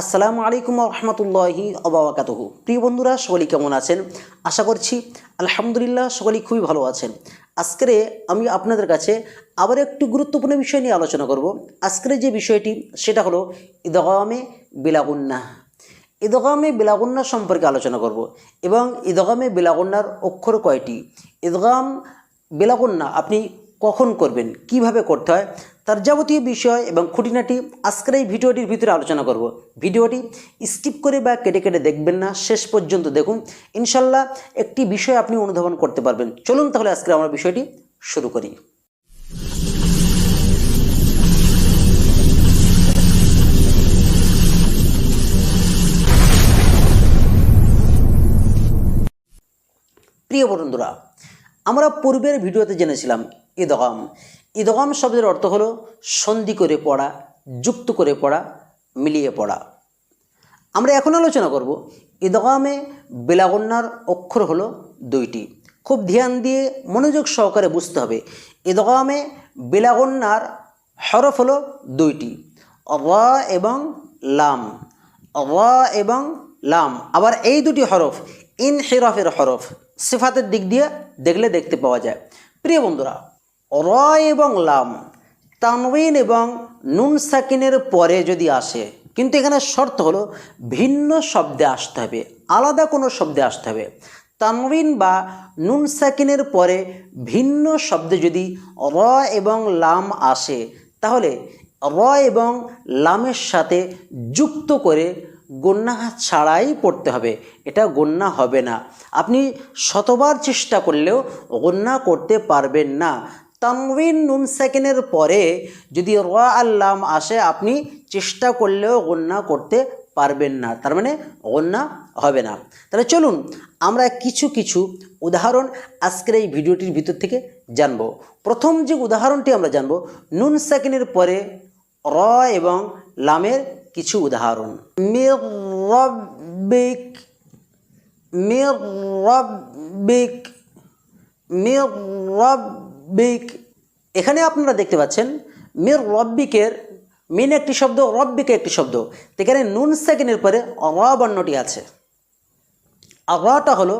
আসসালামু আলাইকুম রহমতুল্লাহি অবাকাতহু প্রিয় বন্ধুরা, সকলেই কেমন আছেন? আশা করছি আলহামদুলিল্লাহ সকলেই খুবই ভালো আছেন। আজকের আমি আপনাদের কাছে আবার একটি গুরুত্বপূর্ণ বিষয় নিয়ে আলোচনা করব। আজকের যে বিষয়টি, সেটা হলো ইদগামে বিলাগুন্না। ইদগামে বিলাগুন্না সম্পর্কে আলোচনা করব এবং ইদগামে বিলাগুন্নার অক্ষর কয়টি? ইদগাম, বিলাগুন্না আপনি কখন করবেন? কীভাবে করতে হয়? তার যাবতীয় বিষয় এবং খুঁটিনাটি আজকের এই ভিডিওটির ভিতরে আলোচনা করব। ভিডিওটি স্কিপ করে বা কেটে কেটে দেখবেন না, শেষ পর্যন্ত দেখুন। ইনশাল্লাহ একটি বিষয় আপনি অনুধাবন করতে পারবেন। চলুন তাহলে আজকে আমরা বিষয়টি শুরু করি। প্রিয় বন্ধুরা, আমরা পূর্বের ভিডিওতে জেনেছিলাম ঈদগাম ঈদগাম শব্দের অর্থ হলো সন্ধি করে পড়া, যুক্ত করে পড়া, মিলিয়ে পড়া। আমরা এখন আলোচনা করব ঈদগামে বেলাগন্যার অক্ষর হলো দুইটি। খুব ধ্যান দিয়ে মনোযোগ সহকারে বুঝতে হবে ঈদগামে বেলাগন্যার হরফ হলো দুইটি রা এবং লাম। রা এবং লাম, আবার এই দুটি হরফ ইন হেরফের হরফ, সিফাতের দিক দিয়ে দেখলে দেখতে পাওয়া যায়। প্রিয় বন্ধুরা র এবং লাম তানবিন এবং নুন সাকিনের পরে যদি আসে, কিন্তু এখানে শর্ত হলো ভিন্ন শব্দে আসতে হবে, আলাদা কোনো শব্দে আসতে হবে। তানবিন বা নুন সাকিনের পরে ভিন্ন শব্দে যদি র এবং লাম আসে, তাহলে র এবং লামের সাথে যুক্ত করে গন্যা ছাড়াই পড়তে হবে, এটা গন্যা হবে না। আপনি শতবার চেষ্টা করলেও গন্যা করতে পারবেন না। তানবিন নুন সেকেন্ডের পরে যদি র আল্লাম আসে, আপনি চেষ্টা করলেও গন্যা করতে পারবেন না। তার মানে গন্যা হবে না। তাহলে চলুন আমরা কিছু কিছু উদাহরণ আজকের এই ভিডিওটির ভিতর থেকে জানব। প্রথম যে উদাহরণটি আমরা জানব, নুন সেকেন্ডের পরে র এবং লামের কিছু উদাহরণ। মির রব্বিক, মির রব্বিক, এখানে আপনারা দেখতে পাচ্ছেন, মির রব্বিকের, মিন একটি শব্দ, রব্বিকে একটি শব্দ। এখানে নুন সেকেন্ডের পরে র বর্ণটি আছে। আর রটা হলো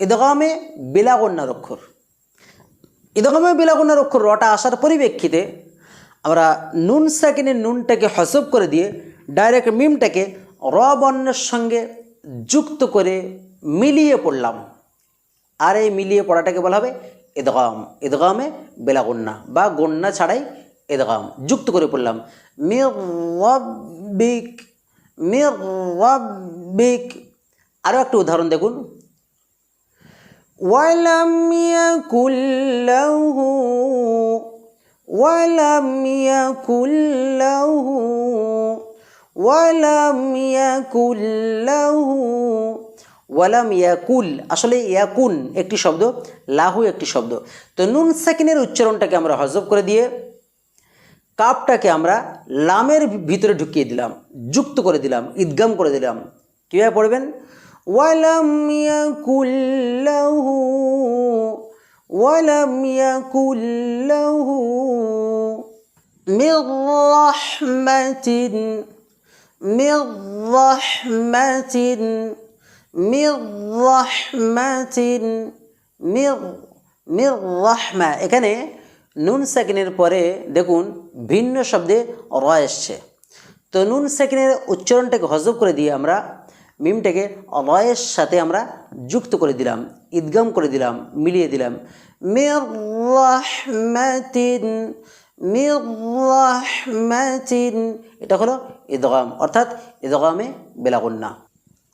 ইদগামে বিলাগন্যার অক্ষর ইদগামে বিলাগন্যার অক্ষর রটা আসার পরিপ্রেক্ষিতে আমরা নুন সেকেন্ডের নুনটাকে হসব করে দিয়ে ডাইরেক্ট মিমটাকে র বর্ণের সঙ্গে যুক্ত করে মিলিয়ে পড়লাম। আর এই মিলিয়ে পড়াটাকে বলা হবে ইদগাম। ইদগামে বেলা গন্যা বা গন্যা ছাড়াই ইদগাম। যুক্ত করে পড়লাম, মির রব্বিক আরও একটা উদাহরণ দেখুন। ওয়ালাম ইয়াকুল্লাহু ওয়ালাম ইয়াকুল্লাহু ওয়ালাম ইয়াকুল্লাহু ওয়ালাম ইয়াকুল, আসলে ইয়াকুন একটি শব্দ, লাহু একটি শব্দ। তো নুন সেকেন্ডের উচ্চারণটাকে আমরা হজব করে দিয়ে কাপটাকে আমরা লামের ভিতরে ঢুকিয়ে দিলাম, যুক্ত করে দিলাম, ঈদগাম করে দিলাম। কীভাবে পড়বেন? ওয়ালাম ইয়াকুল্লাহু ওয়ালাম ইয়াকুল্লাহু মির রাহমাতিন মির রাহমাতিন। মির রাহমাতিন, মির মির রাহমা। এখানে নুন সেকেন্ডের পরে দেখুন ভিন্ন শব্দে র এসছে। তো নুন সেকেন্ডের উচ্চারণটাকে হজব করে দিয়ে আমরা মিমটাকে রয়ের সাথে আমরা যুক্ত করে দিলাম, ঈদগাম করে দিলাম, মিলিয়ে দিলাম। মির রাহমাতিন, এটা হলো ঈদগাম, অর্থাৎ ঈদগামে বেলাগুন্না।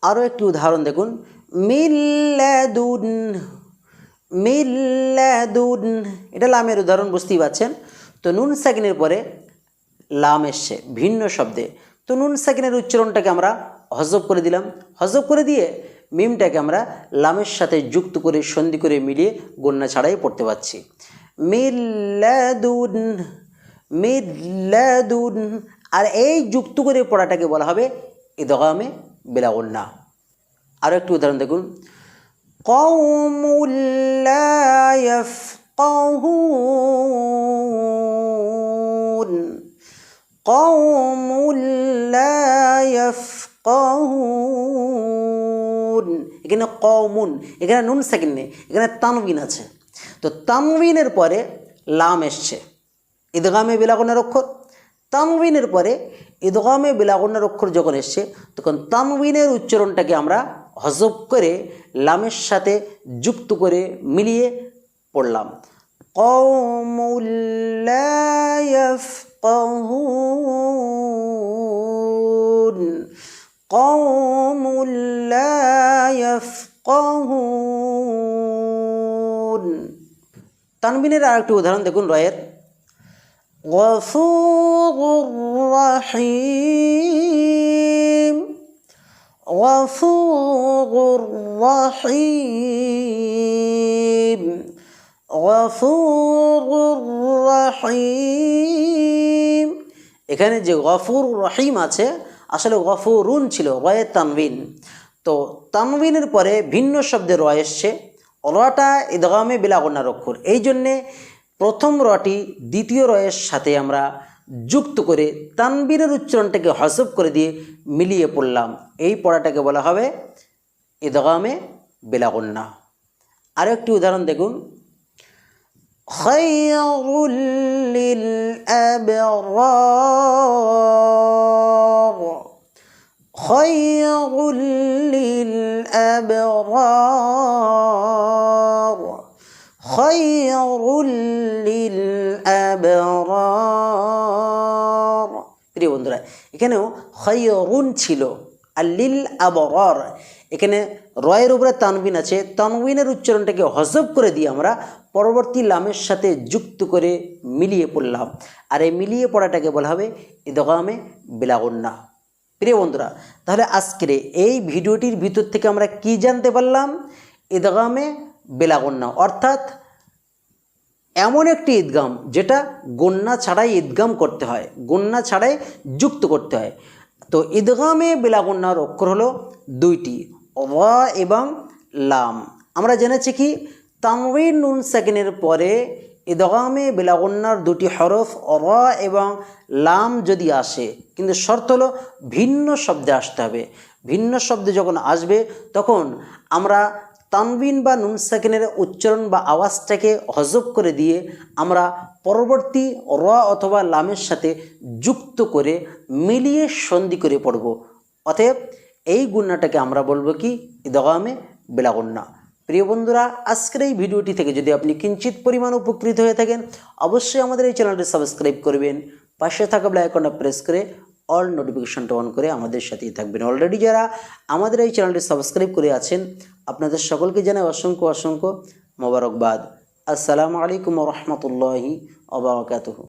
আরও একটি উদাহরণ দেখুন। মিল্লাদুন মিল্লাদুন, এটা লামের উদাহরণ, বুঝতেই পাচ্ছেন তো নুন সেকেন্ডের পরে লাম এসছে, ভিন্ন শব্দে। তো নুন সেকেন্ডের উচ্চারণটাকে আমরা হজব করে দিলাম। হজব করে দিয়ে মিমটাকে আমরা লামের সাথে যুক্ত করে, সন্ধি করে মিলিয়ে গন্যা ছাড়াই পড়তে পারছি। মিল্লাদুন মিল্লাদুন, আর এই যুক্ত করে পড়াটাকে বলা হবে ইদগামে বেলাগন্যা আরও একটি উদাহরণ দেখুন قوم لا يفقهون قوم لا يفقهون এখানে কমুন এখানে নুন সেকেন্ড নেই এখানে তানবিন আছে তো তানবিনের পরে লাম এসছে ঈদগামে বিলাগনের অক্ষর তামবিনের পরে ইদগামে বিলাগন্যার অক্ষর যখন এসছে, তখন তামবিনের উচ্চারণটাকে আমরা হজব করে লামের সাথে যুক্ত করে মিলিয়ে পড়লাম। তানবিনের আর একটি উদাহরণ দেখুন রয়ের। غفور رحيم غفور رحيم غفور رحيم এখানে যে গফুর রহিম আছে আসলে গফুরুন ছিল রয়ে তানবিন তো তানবিনের পরে ভিন্ন শব্দে র এসছে রটা ইদগামে বিলাগন্নার অক্ষর এই জন্যে প্রথম রটি দ্বিতীয় রয়ের সাথে আমরা যুক্ত করে তানবীরের উচ্চারণটাকে হসব করে দিয়ে মিলিয়ে পড়লাম। এই পড়াটাকে বলা হবে ইদগামে বেলাগন্না। আরও একটি উদাহরণ দেখুন। খয়রুল আবরার প্রিয় বন্ধুরা, এখানেও খয়রুন ছিল। আল্লিল আবরার এখানে রয়ের উপরে তানবিন আছে। তানবিনের উচ্চারণটাকে হজব করে দিয়ে আমরা পরবর্তী লামের সাথে যুক্ত করে মিলিয়ে পড়লাম। আর এই মিলিয়ে পড়াটাকে বলা হবে ইদগামে বিলাগন্না। প্রিয় বন্ধুরা, তাহলে আজকের এই ভিডিওটির ভিতর থেকে আমরা কি জানতে পারলাম? ইদগামে বেলাগন্না। অর্থাৎ এমন একটি ঈদগাম যেটা গন্যা ছাড়াই ঈদগাম করতে হয় গন্যা ছাড়াই যুক্ত করতে হয়। তো ঈদগামে বেলাগন্যার অক্ষর হলো দুইটি র এবং লাম। আমরা জেনেছি কি তানবিন নুন সেকেন্ডের পরে ঈদগামে বেলাগন্যার দুটি হরফ র এবং লাম যদি আসে, কিন্তু শর্ত হলো ভিন্ন শব্দে আসতে হবে। ভিন্ন শব্দে যখন আসবে, তখন আমরা তানবিন বা নুন সেকেন্ডের উচ্চারণ বা আওয়াজটাকে হজব করে দিয়ে আমরা পরবর্তী র অথবা লামের সাথে যুক্ত করে মিলিয়ে সন্ধি করে পড়ব। অতএব এই গুণাটাকে আমরা বলব কি? ইদগামে বেলাগন্না। প্রিয় বন্ধুরা, আজকের এই ভিডিওটি থেকে যদি আপনি কিঞ্চিত পরিমাণ উপকৃত হয়ে থাকেন, অবশ্যই আমাদের এই চ্যানেলটি সাবস্ক্রাইব করবেন। পাশে থাকা ব্লাইকনটা প্রেস করে অল নোটিফিকেশনটা অন করে আমাদের সাথেই থাকবেন। অলরেডি যারা আমাদের এই চ্যানেলটি সাবস্ক্রাইব করে আছেন, আপনাদের সকলকে জানাই অসংখ্য অসংখ্য মোবারকবাদ। আসসালামু আলাইকুম রহমতুল্লাহি অবরাকাতুহ